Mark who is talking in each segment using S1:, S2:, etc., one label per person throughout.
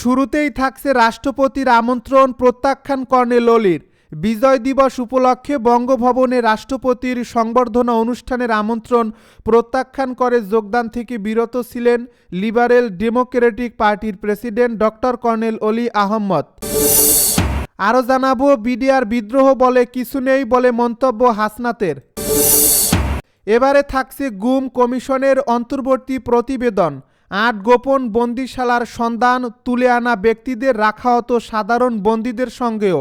S1: শুরুতেই থাকছে রাষ্ট্রপতির আমন্ত্রণ প্রত্যাখ্যান কর্নেল অলির। বিজয় দিবস উপলক্ষে বঙ্গভবনে রাষ্ট্রপতির সংবর্ধনা অনুষ্ঠানের আমন্ত্রণ প্রত্যাখ্যান করে যোগদান থেকে বিরত ছিলেন লিবারেল ডেমোক্রেটিক পার্টির president doctor colonel Oli Ahmad আরও জানাব, বিডিআর বিদ্রোহ বলে কিছু নেই বলে মন্তব্য হাসনাতের। এবারে থাকছে গুম কমিশনের অন্তর্বর্তী প্রতিবেদন। আট গোপন বন্দিশালার সন্ধান তুলে আনা ব্যক্তিদের রাখা হতো সাধারণ বন্দীদের সঙ্গেও।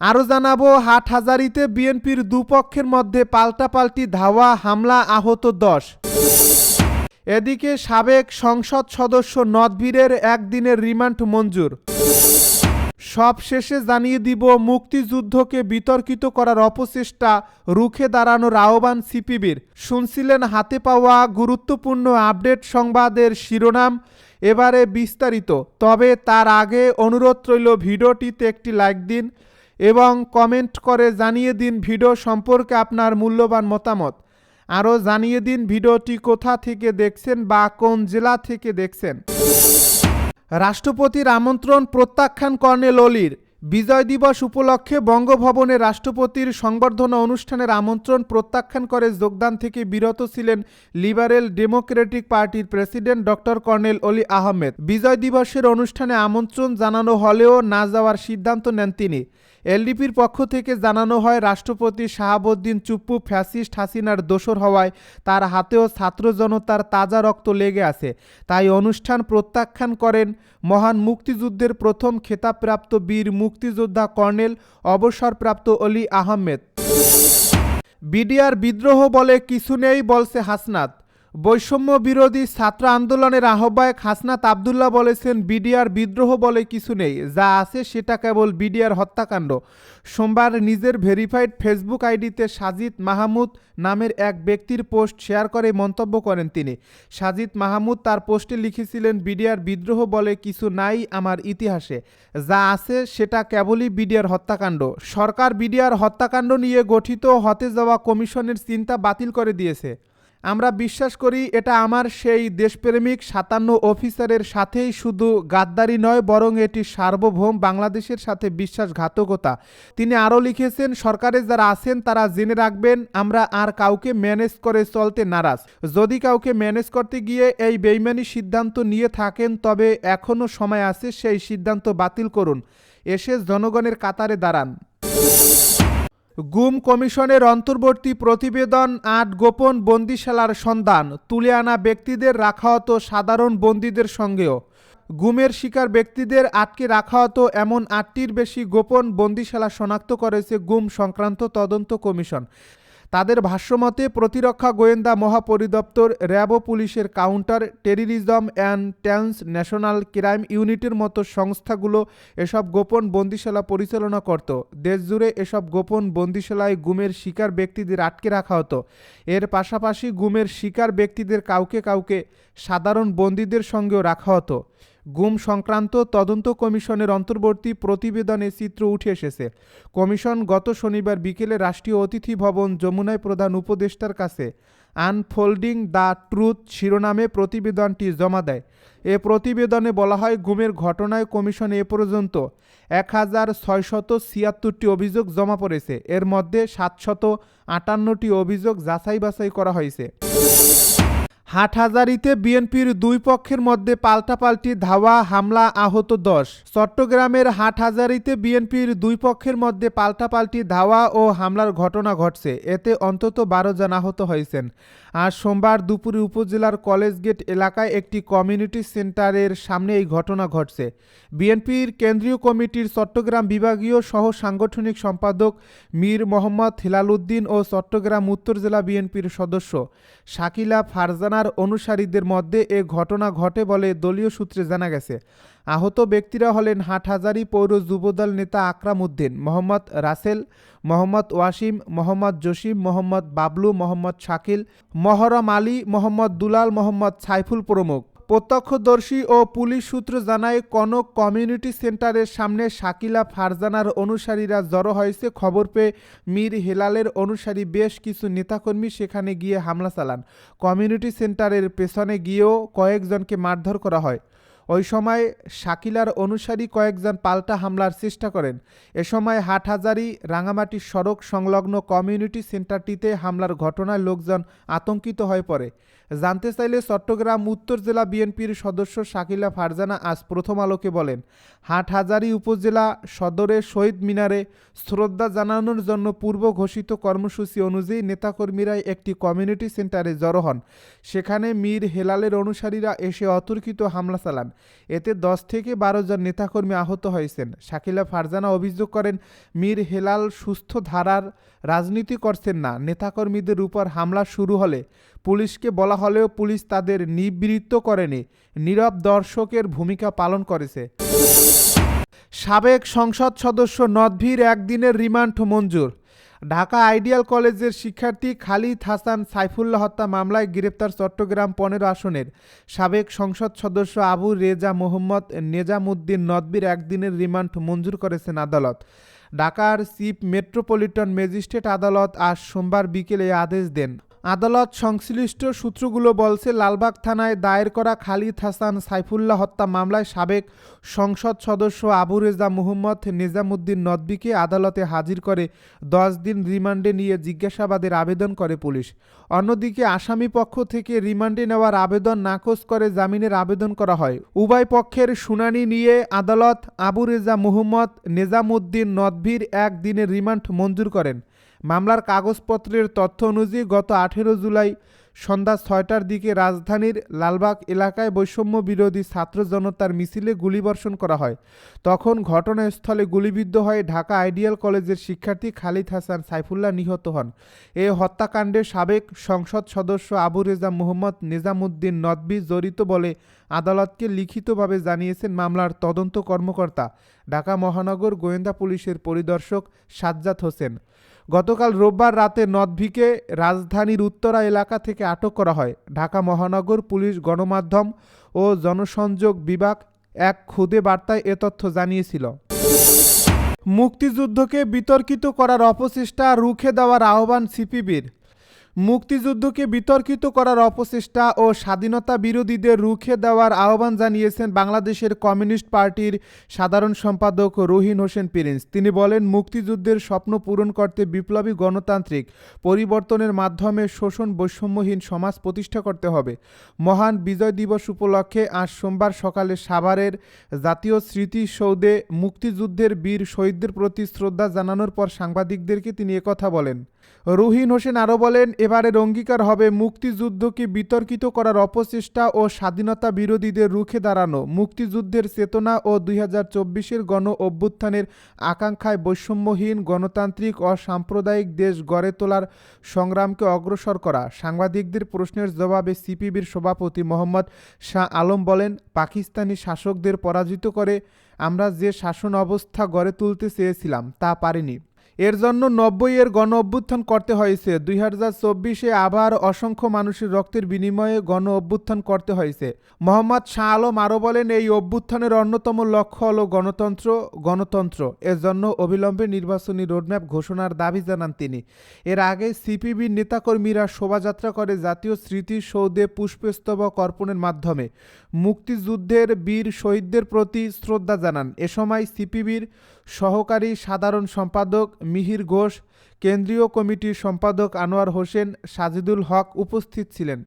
S1: আরও জানাব, হাটহাজারিতে বিএনপির দুপক্ষের মধ্যে পাল্টাপাল্টি ধাওয়া হামলা আহত দশ। এদিকে সাবেক সংসদ সদস্য নদভীরের একদিনের রিমান্ড মঞ্জুর। সব শেষে জানিয়ে দিব, মুক্তিযুদ্ধকে বিতর্কিত করার অপচেষ্টা রুখে দাঁড়ানোর আহ্বান সিপিবির। শুনছিলেন হাতে পাওয়া গুরুত্বপূর্ণ আপডেট সংবাদের শিরোনাম, এবারে বিস্তারিত। তবে তার আগে অনুরোধ রইল ভিডিওটিতে একটি লাইক দিন এবং কমেন্ট করে জানিয়ে দিন ভিডিও সম্পর্কে আপনার মূল্যবান মতামত। আরও জানিয়ে দিন ভিডিওটি কোথা থেকে দেখছেন বা কোন জেলা থেকে দেখছেন। রাষ্ট্রপতির আমন্ত্রণ প্রত্যাখ্যান কর্নেল অলির বিজয় দিবস উপলক্ষে বঙ্গভবনে রাষ্ট্রপতির সংবর্ধনা অনুষ্ঠানের আমন্ত্রণ প্রত্যাখ্যান করে যোগদান থেকে বিরত ছিলেন লিবারেল ডেমোক্রেটিক পার্টির president doctor colonel Oli Ahmed. বিজয় দিবসের অনুষ্ঠানে আমন্ত্রণ জানানো হলেও না যাওয়ার সিদ্ধান্ত নেন তিনি। এলডিপির পক্ষ থেকে জানানো হয়, রাষ্ট্রপতি শাহাবুদ্দিন চুপ্পু ফ্যাসিস্ট হাসিনার দোসর হওয়ায় তার হাতেও ছাত্র জনতার তাজা রক্ত লেগে আছে। তাই অনুষ্ঠান প্রত্যাখ্যান করেন মহান মুক্তিযুদ্ধের প্রথম খেতাবপ্রাপ্ত বীর মুক্তিযোদ্ধা কর্নেল অবসরপ্রাপ্ত অলি আহমেদ। বিডিআর বিদ্রোহ বলে কিছু নেই বলছে হাসনাত। বৈষম্য বিরোধী ছাত্র আন্দোলনের আহ্বায়ক হাসনাত আবদুল্লাহ বলেছেন, বিডিআর বিদ্রোহ বলে কিছু নেই। যা আছে সেটা কেবল বিডিআর হত্যাকাণ্ড। সোমবার নিজের ভেরিফাইড ফেসবুক আইডিতে সাজিদ মাহমুদ নামের এক ব্যক্তির পোস্ট শেয়ার করে মন্তব্য করেন তিনি। সাজিদ মাহমুদ তার পোস্টে লিখেছিলেন, বিডিআর বিদ্রোহ বলে কিছু নাই আমার ইতিহাসে। যা আছে সেটা কেবলই বিডিআর হত্যাকাণ্ড। সরকার বিডিআর হত্যাকাণ্ড নিয়ে গঠিত হতে যাওয়া কমিশনের চিন্তা বাতিল করে দিয়েছে। আমরা বিশ্বাস করি এটা আমার সেই দেশপ্রেমিক সাতান্ন অফিসারের সাথেই শুধু গাদ্দারি নয়, বরং এটি সার্বভৌম বাংলাদেশের সাথে বিশ্বাসঘাতকতা। তিনি আরও লিখেছেন, সরকারে যারা আছেন তারা জেনে রাখবেন, আমরা আর কাউকে ম্যানেজ করে চলতে নারাজ। যদি কাউকে ম্যানেজ করতে গিয়ে এই বেইমানি সিদ্ধান্ত নিয়ে থাকেন, তবে এখনও সময় আছে সেই সিদ্ধান্ত বাতিল করুন। এসে জনগণের কাতারে দাঁড়ান। গুম কমিশনের অন্তর্বর্তী প্রতিবেদন আট গোপন বন্দিশালার সন্ধান তুলে আনা ব্যক্তিদের রাখা হতো সাধারণ বন্দীদের সঙ্গেও। গুমের শিকার ব্যক্তিদের আটকে রাখা হতো এমন আটটির বেশি গোপন বন্দিশালা শনাক্ত করেছে গুম সংক্রান্ত তদন্ত কমিশন। তাদের ভাষ্যমতে, প্রতিরক্ষা গোয়েন্দা মহাপরিদপ্তর র্যাব পুলিশের counter terrorism and transnational crime ইউনিটের মতো সংস্থাগুলো এসব গোপন বন্দিশালা পরিচালনা করত। দেশজুড়ে এসব গোপন বন্দিশালায় গুমের শিকার ব্যক্তিদের আটকে রাখা হতো। এর পাশাপাশি গুমের শিকার ব্যক্তিদের কাউকে কাউকে সাধারণ বন্দীদের সঙ্গেও রাখা হতো। গুম সংক্রান্ত তদন্ত কমিশনের অন্তর্বর্তী প্রতিবেদনে চিত্র উঠে এসেছে। কমিশন গত শনিবার বিকেলে রাষ্ট্রীয় অতিথি ভবন যমুনায় প্রধান উপদেষ্টার কাছে আনফোল্ডিং দ্য ট্রুথ শিরোনামে প্রতিবেদনটি জমা দেয়। এ প্রতিবেদনে বলা হয়, গুমের ঘটনায় কমিশন এ পর্যন্ত এক হাজার ছয়শত ছিয়াত্তরটি অভিযোগ জমা পড়েছে। এর মধ্যে সাতশত আটান্নটি অভিযোগ যাচাই বাছাই করা হয়েছে। হাটহাজারিতে বিএনপির দুই পক্ষের মধ্যে পাল্টাপাল্টি ধাওয়া, হামলা, আহত দশ। চট্টগ্রামের হাটহাজারিতে বিএনপির দুই পক্ষের মধ্যে পাল্টাপাল্টি ধাওয়া ও হামলার ঘটনা ঘটছে। এতে অন্তত বারো জন আহত হয়েছেন। আজ সোমবার দুপুরে উপজেলার কলেজ গেট এলাকায় একটি কমিউনিটি সেন্টারের সামনে এই ঘটনা ঘটছে। বিএনপির কেন্দ্রীয় কমিটির চট্টগ্রাম বিভাগীয় সহ সাংগঠনিক সম্পাদক মীর মোহাম্মদ হিলালুদ্দিন ও চট্টগ্রাম উত্তর জেলা বিএনপির সদস্য শাকিলা ফারজানার অনুসারীদের মধ্যে এ ঘটনা ঘটে বলে দলীয় সূত্রে জানা গেছে। আহত ব্যক্তিরা হলেন হাটহাজারি পৌর যুবদল নেতা আকরাম উদ্দিন, মোহাম্মদ রাসেল, মোহাম্মদ ওয়াসিম, মোহাম্মদ জসিম, মোহাম্মদ বাবলু, মোহাম্মদ শাকিল, মহরম আলী, মোহাম্মদ দুলাল, মোহাম্মদ সাইফুল প্রমুখ। প্রত্যক্ষদর্শী ও পুলিশ সূত্র জানায়, কনক কমিউনিটি সেন্টারের সামনে শাকিলা ফারজানার অনুসারীরা জড়ো হয়েছে। খবর পেয়ে মীর হেলালের অনুসারী বেশ কিছু নেতাকর্মী সেখানে গিয়ে হামলা চালান। কমিউনিটি সেন্টারের পেছনে গিয়েও কয়েকজনকে মারধর করা হয়। ওই সময় শাকিলার অনুসারী কয়েকজন পাল্টা হামলার চেষ্টা করেন। এ সময় হাটহাজারি রাঙামাটি সড়ক সংলগ্ন কমিউনিটি সেন্টারটিতে হামলার ঘটনায় লোকজন আতঙ্কিত হয়ে পড়ে। জানতে চাইলে চট্টগ্রাম উত্তর জেলা বিএনপির সদস্য শাকিলা ফারজানা আজ প্রথম আলোকে বলেন, হাটহাজারি উপজেলা সদরে শহীদ মিনারে শ্রদ্ধা জানানোর জন্য পূর্ব ঘোষিত কর্মসূচি অনুযায়ী নেতাকর্মীরা একটি কমিউনিটি সেন্টারে জড়ো হন। সেখানে মীর হেলালের অনুসারীরা এসে অতর্কিত হামলা চালান। এতে দশ থেকে বারো জন নেতাকর্মী আহত হয়েছেন। শাকিলা ফারজানা অভিযোগ করেন, মীর হেলাল সুস্থ ধারার রাজনীতি করছেন না, নেতাকর্মীদের উপর হামলা শুরু হলে পুলিশকে বলা হলেও পুলিশ তাদের নিবৃত্ত করেনি, নীরব দর্শকের ভূমিকা পালন করেছে। সাবেক সংসদ সদস্য নদভীর একদিনের রিমান্ড মঞ্জুর। ঢাকা আইডিয়াল কলেজের শিক্ষার্থী খালিদ হাসান সাইফুল্লাহ হত্যা মামলায় গ্রেপ্তার চট্টগ্রাম পনেরো আসনের। সাবেক সংসদ সদস্য আবু রেজা মোহাম্মদ নেজামুদ্দিন নদবির একদিনের রিমান্ড মঞ্জুর করেছেন আদালত। ঢাকার চিফ মেট্রোপলিটন ম্যাজিস্ট্রেট আদালত আজ সোমবার বিকেলে আদেশ দেন। আদালত সংশ্লিষ্ট সূত্রগুলো বলছে, লালবাগ থানায় দায়ের করা খালিদ হাসান সাইফুল্লাহ হত্যা মামলায় সাবেক সংসদ সদস্য আবু রেজা মুহম্মদ নিজামুদ্দিন নদবিকে আদালতে হাজির করে দশ দিন রিমান্ডে নিয়ে জিজ্ঞাসাবাদের আবেদন করে পুলিশ। অন্যদিকে আসামি পক্ষ থেকে রিমান্ডে নেওয়ার আবেদন নাকচ করে জামিনের আবেদন করা হয়। উভয় পক্ষের শুনানি নিয়ে আদালত আবু রেজা মুহম্মদ নিজামুদ্দিন নদভির এক দিনের রিমান্ড মঞ্জুর করেন। মামলার কাগজপত্রের তথ্য অনুযায়ী গত আঠেরো জুলাই সন্ধ্যা ছয়টার দিকে রাজধানীর লালবাগ এলাকায় বৈষম্য বিরোধী ছাত্র জনতার মিছিলে গুলিবর্ষণ করা হয়। তখন ঘটনাস্থলে গুলিবিদ্ধ হয়ে ঢাকা আইডিয়াল কলেজের শিক্ষার্থী খালিদ হাসান সাইফুল্লাহ নিহত হন। এ হত্যাকাণ্ডে সাবেক সংসদ সদস্য আবু রেজা মোহাম্মদ নিজামুদ্দিন নদবি জড়িত বলে আদালতকে লিখিতভাবে জানিয়েছেন মামলার তদন্ত কর্মকর্তা। ঢাকা মহানগর গোয়েন্দা পুলিশের পরিদর্শক সাজ্জাদ হোসেন। গতকাল রোববার রাতে নদভিকে রাজধানীর উত্তরা এলাকা থেকে আটক করা হয়। ঢাকা মহানগর পুলিশ গণমাধ্যম ও জনসংযোগ বিভাগ এক খুদে বার্তায় এ তথ্য জানিয়েছিল। মুক্তিযুদ্ধকে বিতর্কিত করার অপচেষ্টা রুখে দেওয়ার আহ্বান সিপিবির। মুক্তিযুদ্ধকে বিতর্কিত করার অপচেষ্টা ও স্বাধীনতা বিরোধীদের রুখে দেওয়ার আহ্বান জানিয়েছেন বাংলাদেশের কমিউনিস্ট পার্টির সাধারণ সম্পাদক রহিন হোসেন প্রিন্স। তিনি বলেন, মুক্তিযুদ্ধের স্বপ্ন পূরণ করতে বিপ্লবী গণতান্ত্রিক পরিবর্তনের মাধ্যমে শোষণ বৈষম্যহীন সমাজ প্রতিষ্ঠা করতে হবে। মহান বিজয় দিবস উপলক্ষে আজ সোমবার সকালে সাভারের জাতীয় স্মৃতিসৌধে মুক্তিযুদ্ধের বীর শহীদদের প্রতি শ্রদ্ধা জানানোর পর সাংবাদিকদেরকে তিনি একথা বলেন। রুহিন হোসেন আরও বলেন, এবারের অঙ্গীকার হবে মুক্তিযুদ্ধকে বিতর্কিত করার অপচেষ্টা ও স্বাধীনতা বিরোধীদের রুখে দাঁড়ানো। মুক্তিযুদ্ধের চেতনা ও দুই হাজার চব্বিশের গণ অভ্যুত্থানের আকাঙ্ক্ষায় বৈষম্যহীন গণতান্ত্রিক ও সাম্প্রদায়িক দেশ গড়ে তোলার সংগ্রামকে অগ্রসর করা। সাংবাদিকদের প্রশ্নের জবাবে সিপিবির সভাপতি মোহাম্মদ শাহ আলম বলেন, পাকিস্তানি শাসকদের পরাজিত করে আমরা যে শাসন অবস্থা গড়ে তুলতে চেয়েছিলাম তা পারিনি। এর জন্য নব্বই এর গণ অভ্যুত্থান করতে হয়েছে। দুই হাজার চব্বিশে আবার অসংখ্য মানুষের রক্তের বিনিময়ে গণ অভ্যুত্থান করতে হয়েছে। মোহাম্মদ শাহ আলম আরও বলেন, এই অভ্যুত্থানের অন্যতম লক্ষ্য হল গণতন্ত্র গণতন্ত্র। এর জন্য অবিলম্বে নির্বাচনী রোডম্যাপ ঘোষণার দাবি জানান তিনি। এর আগে সিপিবির নেতাকর্মীরা শোভাযাত্রা করে জাতীয় স্মৃতিসৌধে পুষ্পস্তবক অর্পণের মাধ্যমে। মুক্তিযুদ্ধের বীর শহীদদের প্রতি শ্রদ্ধা জানান। এ সময় সিপিবির সহকারী সাধারণ সম্পাদক মিহির ঘোষ কেন্দ্রীয় কমিটির সম্পাদক আনোয়ার হোসেন সাজিদুল হক উপস্থিত ছিলেন।